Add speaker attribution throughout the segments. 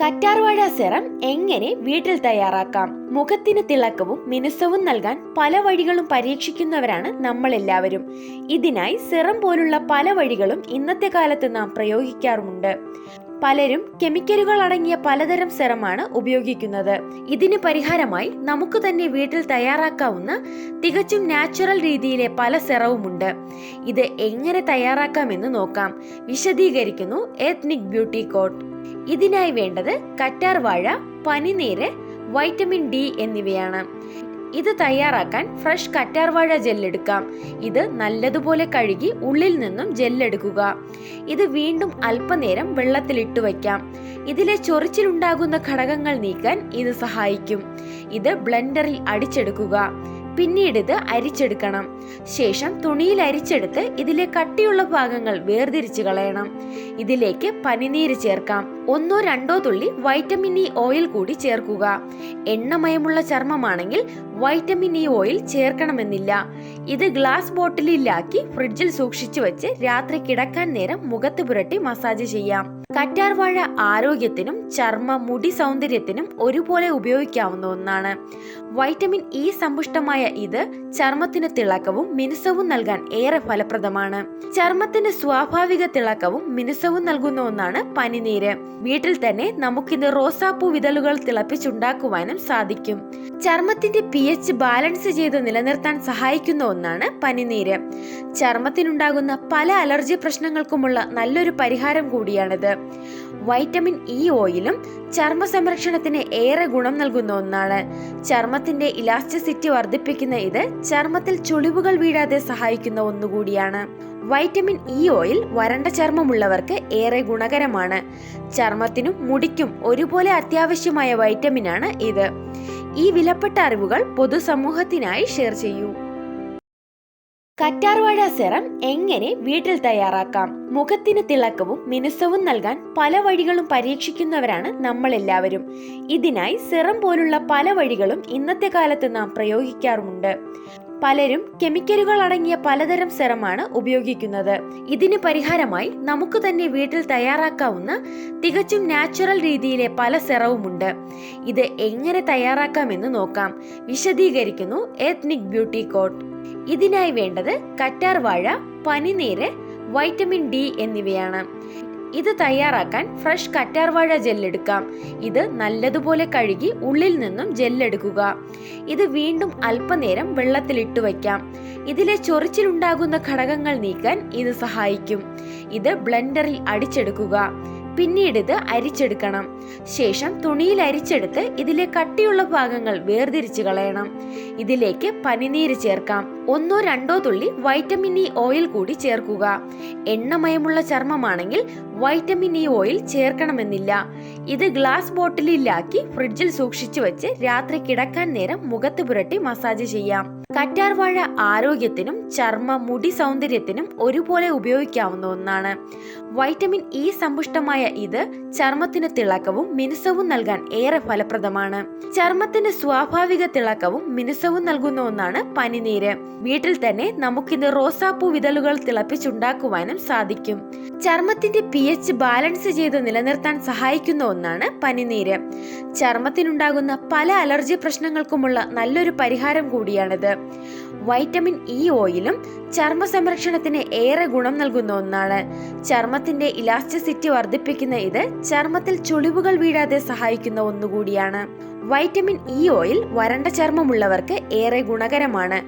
Speaker 1: കറ്റാർവാഴ സെറം എങ്ങനെ വീട്ടിൽ തയ്യാറാക്കാം? മുഖത്തിന് തിളക്കവും മിനുസവും നൽകാൻ പല വഴികളും പരീക്ഷിക്കുന്നവരാണ് നമ്മളെല്ലാവരും. ഇതിനായി സെറം പോലുള്ള പല വഴികളും ഇന്നത്തെ കാലത്ത് നാം പ്രയോഗിക്കാറുമുണ്ട്. പലരും കെമിക്കലുകൾ അടങ്ങിയ പലതരം സെറമാണ് ഉപയോഗിക്കുന്നത്. ഇതിന് പരിഹാരമായി നമുക്ക് തന്നെ വീട്ടിൽ തയ്യാറാക്കാവുന്ന തികച്ചും നാച്ചുറൽ രീതിയിലെ പല സെറവുമുണ്ട്. ഇത് എങ്ങനെ തയ്യാറാക്കാമെന്ന് നോക്കാം. വിശദീകരിക്കുന്നു എത്നിക് ബ്യൂട്ടി കോട്ട് ഇതിനായി വേണ്ടത് കറ്റാർ വാഴ പനിനീര് വൈറ്റമിൻ ഡി എന്നിവയാണ്. ഇത് തയ്യാറാക്കാൻ ഫ്രഷ് കറ്റാർവാഴ ജെല്ലെടുക്കാം. ഇത് നല്ലതുപോലെ കഴുകി ഉള്ളിൽ നിന്നും ജെല്ലെടുക്കുക. ഇത് വീണ്ടും അല്പനേരം വെള്ളത്തിലിട്ട് വയ്ക്കാം. ഇതിലെ ചൊറിച്ചിലുണ്ടാകുന്ന ഘടകങ്ങൾ നീക്കാൻ ഇത് സഹായിക്കും. ഇത് ബ്ലെൻഡറിൽ അടിച്ചെടുക്കുക. പിന്നീട് ഇത് അരിച്ചെടുക്കണം. ശേഷം തുണിയിൽ അരിച്ചെടുത്ത് ഇതിലെ കട്ടിയുള്ള ഭാഗങ്ങൾ വേർതിരിച്ച് കളയണം. ഇതിലേക്ക് പനിനീര് ചേർക്കാം. ഒന്നോ രണ്ടോ തുള്ളി വൈറ്റമിൻ ഇ ഓയിൽ കൂടി ചേർക്കുക. എണ്ണമയമുള്ള ചർമ്മമാണെങ്കിൽ വൈറ്റമിൻ ഇ ഓയിൽ ചേർക്കണമെന്നില്ല. ഇത് ഗ്ലാസ് ബോട്ടിലിലാക്കി ഫ്രിഡ്ജിൽ സൂക്ഷിച്ചു വെച്ച് രാത്രി കിടക്കാൻ നേരം മുഖത്ത് പുരട്ടി മസാജ് ചെയ്യാം. കറ്റാർവാഴ ആരോഗ്യത്തിനും ചർമ്മ മുടി സൗന്ദര്യത്തിനും ഒരുപോലെ ഉപയോഗിക്കാവുന്ന ഒന്നാണ്. വൈറ്റമിൻ ഇ സമ്പുഷ്ടമായ ഇത് ചർമ്മത്തിന് തിളക്കവും മിനുസവും നൽകാൻ ഏറെ ഫലപ്രദമാണ്. ചർമ്മത്തിന് സ്വാഭാവിക തിളക്കവും മിനുസവും നൽകുന്ന ഒന്നാണ് പനിനീര്. വീട്ടിൽ തന്നെ നമുക്കിത് റോസാപ്പൂ വിതലുകൾ തിളപ്പിച്ചുണ്ടാക്കുവാനും സാധിക്കും. ചർമ്മത്തിന്റെ പി എച്ച് ബാലൻസ് ചെയ്ത് നിലനിർത്താൻ സഹായിക്കുന്ന ഒന്നാണ് പനിനീര്. ചർമ്മത്തിനുണ്ടാകുന്ന പല അലർജി പ്രശ്നങ്ങൾക്കുമുള്ള നല്ലൊരു പരിഹാരം കൂടിയാണിത്. വൈറ്റമിൻ ഇ ഓയിലും ചർമ്മ സംരക്ഷണത്തിന് ഏറെ ഗുണം നൽകുന്ന ഒന്നാണ്. ചർമ്മത്തിന്റെ ഇലാസ്റ്റിസിറ്റി വർദ്ധിപ്പിക്കുന്ന ഇത് ചർമ്മത്തിൽ ചുളിവുകൾ വീഴാതെ സഹായിക്കുന്ന ഒന്നുകൂടിയാണ്. വൈറ്റമിൻ ഇ ഓയിൽ വരണ്ട ചർമ്മമുള്ളവർക്ക് ഏറെ ഗുണകരമാണ്. ചർമ്മത്തിനും മുടിക്കും ഒരുപോലെ അത്യാവശ്യമായ വൈറ്റമിനാണ് ഇത്. ഈ വിലപ്പെട്ട അറിവുകൾ പൊതുസമൂഹത്തിനായി ഷെയർ ചെയ്യൂ. കറ്റാർവാഴ സെറം എങ്ങനെ വീട്ടിൽ തയ്യാറാക്കാം? മുഖത്തിന് തിളക്കവും മിനുസവും നൽകാൻ പല വഴികളും പരീക്ഷിക്കുന്നവരാണ് നമ്മളെല്ലാവരും. ഇതിനായി സെറം പോലുള്ള പല വഴികളും ഇന്നത്തെ കാലത്ത് നാം പ്രയോഗിക്കാറുമുണ്ട്. പലരും കെമിക്കലുകൾ അടങ്ങിയ പലതരം സെറമാണ് ഉപയോഗിക്കുന്നത്. ഇതിന് പരിഹാരമായി നമുക്ക് തന്നെ വീട്ടിൽ തയ്യാറാക്കാവുന്ന തികച്ചും നാച്ചുറൽ രീതിയിലെ പല സെറവുമുണ്ട്. ഇത് എങ്ങനെ തയ്യാറാക്കാമെന്ന് നോക്കാം. വിശദീകരിക്കുന്നു എത്നിക് ബ്യൂട്ടി കോട്ട്. ഇതിനായി വേണ്ടത് കറ്റാർ വാഴ പനിനീര് വൈറ്റമിൻ ഡി എന്നിവയാണ്. ഇത് തയ്യാറാക്കാൻ ഫ്രഷ് കറ്റാർവാഴ ജെല്ലെടുക്കാം. ഇത് നല്ലതുപോലെ കഴുകി ഉള്ളിൽ നിന്നും ജെല്ലെടുക്കുക. ഇത് വീണ്ടും അല്പനേരം വെള്ളത്തിലിട്ട് വയ്ക്കാം. ഇതിലെ ചൊറിച്ചിലുണ്ടാകുന്ന ഘടകങ്ങൾ നീക്കാൻ ഇത് സഹായിക്കും. ഇത് ബ്ലെൻഡറിൽ അടിച്ചെടുക്കുക. പിന്നീട് ഇത് അരിച്ചെടുക്കണം. ശേഷം തുണിയിൽ അരിച്ചെടുത്ത് ഇതിലെ കട്ടിയുള്ള ഭാഗങ്ങൾ വേർതിരിച്ച് കളയണം. ഇതിലേക്ക് പനിനീര് ചേർക്കാം. ഒന്നോ രണ്ടോ തുള്ളി വൈറ്റമിൻ ഇ ഓയിൽ കൂടി ചേർക്കുക. എണ്ണമയമുള്ള ചർമ്മമാണെങ്കിൽ വൈറ്റമിൻ ഇ ഓയിൽ ചേർക്കണമെന്നില്ല. ഇത് ഗ്ലാസ് ബോട്ടിലിലാക്കി ഫ്രിഡ്ജിൽ സൂക്ഷിച്ചു വെച്ച് രാത്രി കിടക്കാൻ നേരം മുഖത്ത് പുരട്ടി മസാജ് ചെയ്യാം. കറ്റാർവാഴ ആരോഗ്യത്തിനും ചർമ്മ മുടി സൗന്ദര്യത്തിനും ഒരുപോലെ ഉപയോഗിക്കാവുന്ന ഒന്നാണ്. വൈറ്റമിൻ ഇ സമ്പുഷ്ടമായ ഇത് ചർമ്മത്തിന് തിളക്കവും മിനുസവും നൽകാൻ ഏറെ ഫലപ്രദമാണ്. ചർമ്മത്തിന് സ്വാഭാവിക തിളക്കവും മിനുസവും നൽകുന്ന ഒന്നാണ് പനിനീര്. വീട്ടിൽ തന്നെ നമുക്കിത് റോസാപ്പൂ വിതലുകൾ തിളപ്പിച്ചുണ്ടാക്കുവാനും സാധിക്കും. ചർമ്മത്തിന്റെ പി എച്ച് ബാലൻസ് ചെയ്ത് നിലനിർത്താൻ സഹായിക്കുന്ന ഒന്നാണ് പനിനീര്. ചർമ്മത്തിനുണ്ടാകുന്ന പല അലർജി പ്രശ്നങ്ങൾക്കുമുള്ള നല്ലൊരു പരിഹാരം കൂടിയാണിത്. വൈറ്റമിൻ ഇ ഓയിലും ചർമ്മ സംരക്ഷണത്തിന് ഏറെ ഗുണം നൽകുന്ന ഒന്നാണ്. ചർമ്മത്തിന്റെ ഇലാസ്റ്റിസിറ്റി വർദ്ധിപ്പിക്കുന്ന ഇത് ചർമ്മത്തിൽ ചുളിവുകൾ വീഴാതെ സഹായിക്കുന്ന ഒന്നുകൂടിയാണ്. വൈറ്റമിൻ ഇ ഓയിൽ വരണ്ട ചർമ്മമുള്ളവർക്ക് ഏറെ ഗുണകരമാണ്.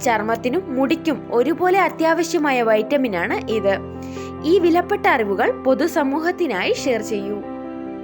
Speaker 1: ചർമ്മത്തിനും മുടിക്കും ഒരുപോലെ അത്യാവശ്യമായ വൈറ്റമിനാണ് ഇത്. ഈ വിലപ്പെട്ട അറിവുകൾ പൊതുസമൂഹത്തിനായി ഷെയർ ചെയ്യൂ.